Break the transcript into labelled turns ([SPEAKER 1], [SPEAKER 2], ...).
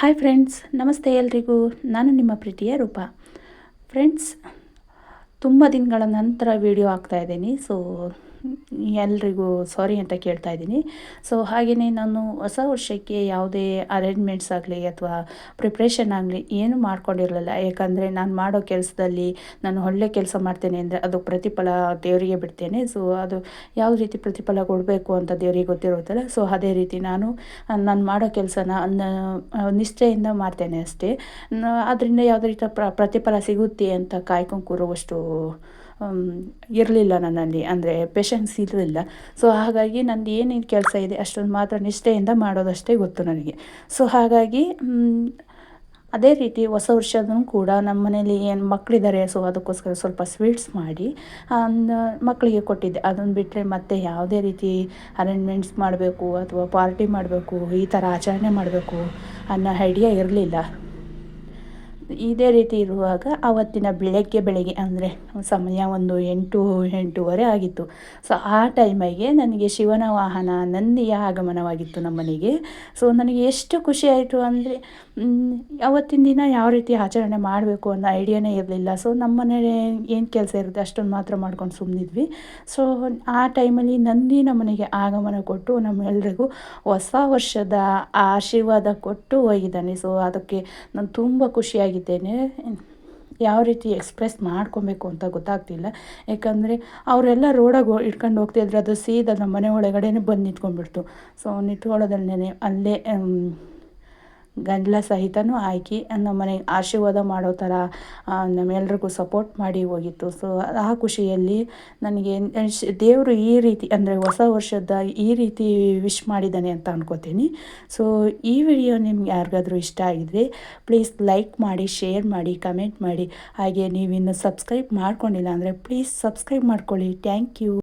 [SPEAKER 1] Hi friends ನಮಸ್ತೆ ಎಲ್ರಿಗೂ. ನಾನು ನಿಮ್ಮ ಪ್ರೀತಿಯ ರೂಪ. ಫ್ರೆಂಡ್ಸ್ ತುಂಬ ದಿನಗಳ ನಂತರ ವಿಡಿಯೋ ಇದ್ದೀನಿ. ಸೊ ಎಲ್ರಿಗೂ ಸಾರಿ ಅಂತ ಕೇಳ್ತಾ ಇದ್ದೀನಿ. ಸೊ ಹಾಗೆಯೇ ನಾನು ಹೊಸ ವರ್ಷಕ್ಕೆ ಯಾವುದೇ ಅರೇಂಜ್ಮೆಂಟ್ಸ್ ಆಗಲಿ ಅಥವಾ ಪ್ರಿಪ್ರೇಷನ್ ಆಗಲಿ ಏನು ಮಾಡ್ಕೊಂಡಿರಲಿಲ್ಲ. ಯಾಕಂದರೆ ನಾನು ಮಾಡೋ ಕೆಲಸದಲ್ಲಿ ನಾನು ಒಳ್ಳೆ ಕೆಲಸ ಮಾಡ್ತೇನೆ ಅಂದರೆ ಅದು ಪ್ರತಿಫಲ ದೇವರಿಗೆ ಬಿಡ್ತೇನೆ. ಸೊ ಅದು ಯಾವ ರೀತಿ ಪ್ರತಿಫಲ ಕೊಡಬೇಕು ಅಂತ ದೇವರಿಗೆ ಗೊತ್ತಿರುತ್ತಲ್ಲ. ಸೊ ಅದೇ ರೀತಿ ನಾನು ನಾನು ಮಾಡೋ ಕೆಲಸನ ನಿಷ್ಠೆಯಿಂದ ಮಾಡ್ತೇನೆ ಅಷ್ಟೇ. ಅದರಿಂದ ಯಾವುದೇ ರೀತಿಯ ಪ್ರತಿಫಲ ಸಿಗುತ್ತೆ ಅಂತ ಕಾಯ್ಕೊಂಡು ಕೂರುವಷ್ಟು ಇರಲಿಲ್ಲ ನನ್ನಲ್ಲಿ. ಅಂದರೆ ಪೇಷನ್ಸ್ ಇರಲಿಲ್ಲ ಸೊ ಹಾಗಾಗಿ ನಂದು ಏನೇನು ಕೆಲಸ ಇದೆ ಅಷ್ಟೊಂದು ಮಾತ್ರ ನಿಷ್ಠೆಯಿಂದ ಮಾಡೋದಷ್ಟೇ ಗೊತ್ತು ನನಗೆ. ಸೊ ಹಾಗಾಗಿ ಅದೇ ರೀತಿ ಹೊಸ ವರ್ಷದೂ ಕೂಡ ನಮ್ಮ ಮನೇಲಿ ಏನು ಮಕ್ಕಳಿದ್ದಾರೆ ಸೊ ಅದಕ್ಕೋಸ್ಕರ ಸ್ವಲ್ಪ ಸ್ವೀಟ್ಸ್ ಮಾಡಿ ಮಕ್ಕಳಿಗೆ ಕೊಟ್ಟಿದ್ದೆ. ಅದನ್ನು ಬಿಟ್ಟರೆ ಮತ್ತೆ ಯಾವುದೇ ರೀತಿ ಅರೇಂಜ್ಮೆಂಟ್ಸ್ ಮಾಡಬೇಕು ಅಥವಾ ಪಾರ್ಟಿ ಮಾಡಬೇಕು, ಈ ಥರ ಆಚರಣೆ ಮಾಡಬೇಕು ಅನ್ನೋ ಐಡಿಯಾ ಇರಲಿಲ್ಲ. ಇದೇ ರೀತಿ ಇರುವಾಗ ಆವತ್ತಿನ ಬೆಳಗ್ಗೆ ಬೆಳಗ್ಗೆ ಅಂದರೆ ಸಮಯ ಒಂದು ಎಂಟು, ಎಂಟೂವರೆ ಆಗಿತ್ತು. ಸೊ ಆ ಟೈಮಿಗೆ ನನಗೆ ಶಿವನ ವಾಹನ ನಂದಿಯ ಆಗಮನವಾಗಿತ್ತು ನಮ್ಮ ಮನೆಗೆ ಸೊ ನನಗೆ ಎಷ್ಟು ಖುಷಿ ಆಯಿತು ಅಂದರೆ ಅವತ್ತಿನ ದಿನ ಯಾವ ರೀತಿ ಆಚರಣೆ ಮಾಡಬೇಕು ಅನ್ನೋ ಐಡಿಯಾನೇ ಇರಲಿಲ್ಲ. ಸೊ ನಮ್ಮ ಮನೇಲಿ ಏನು ಕೆಲಸ ಇರುತ್ತೆ ಅಷ್ಟೊಂದು ಮಾತ್ರ ಮಾಡ್ಕೊಂಡು ಸುಮ್ಮನಿದ್ವಿ ಸೊ ಆ ಟೈಮಲ್ಲಿ ನಂದಿ ನಮ್ಮನೆಗೆ ಆಗಮನ ಕೊಟ್ಟು ನಮ್ಮೆಲ್ಲರಿಗೂ ಹೊಸ ವರ್ಷದ ಆಶೀರ್ವಾದ ಕೊಟ್ಟು ಹೋಗಿದ್ದಾನೆ. ಸೊ ಅದಕ್ಕೆ ನಾನು ತುಂಬ ಖುಷಿಯಾಗಿದ್ದೇನೆ ಯಾವ ರೀತಿ ಎಕ್ಸ್ಪ್ರೆಸ್ ಮಾಡ್ಕೊಬೇಕು ಅಂತ ಗೊತ್ತಾಗ್ತಿಲ್ಲ. ಯಾಕಂದರೆ ಅವರೆಲ್ಲ ರೋಡಾಗ ಇಟ್ಕೊಂಡು ಹೋಗ್ತಿದ್ರೆ ಅದು ಸೀದಾ ನಮ್ಮ ಮನೆ ಒಳಗಡೆ ಬಂದು ನಿಂತ್ಕೊಂಡ್ಬಿಡ್ತು. ಸೊ ನಿಂತ್ಕೊಳ್ಳೋದಲ್ಲೇ ಅಲ್ಲೇ ಗಂಡ್ಲ ಸಹಿತನೂ ಹಾಕಿ ನಮ್ಮ ಮನೆಗೆ ಆಶೀರ್ವಾದ ಮಾಡೋ ಥರ ನಮ್ಮೆಲ್ರಿಗೂ ಸಪೋರ್ಟ್ ಮಾಡಿ ಹೋಗಿತ್ತು. ಸೊ ಆ ಖುಷಿಯಲ್ಲಿ ನನಗೆ ದೇವರು ಈ ರೀತಿ, ಅಂದರೆ ಹೊಸ ವರ್ಷದ ಈ ರೀತಿ ವಿಶ್ ಮಾಡಿದ್ದಾನೆ ಅಂತ ಅಂದ್ಕೋತೀನಿ ಸೊ ಈ ವಿಡಿಯೋ ನಿಮ್ಗೆ ಯಾರಿಗಾದರೂ ಇಷ್ಟ ಆಗಿದ್ರೆ ಪ್ಲೀಸ್ ಲೈಕ್ ಮಾಡಿ ಶೇರ್ ಮಾಡಿ ಕಮೆಂಟ್ ಮಾಡಿ. ಹಾಗೆ ನೀವಿನ್ನು ಸಬ್ಸ್ಕ್ರೈಬ್ ಮಾಡ್ಕೊಂಡಿಲ್ಲ ಅಂದರೆ ಪ್ಲೀಸ್ ಸಬ್ಸ್ಕ್ರೈಬ್ ಮಾಡ್ಕೊಳ್ಳಿ. Thank you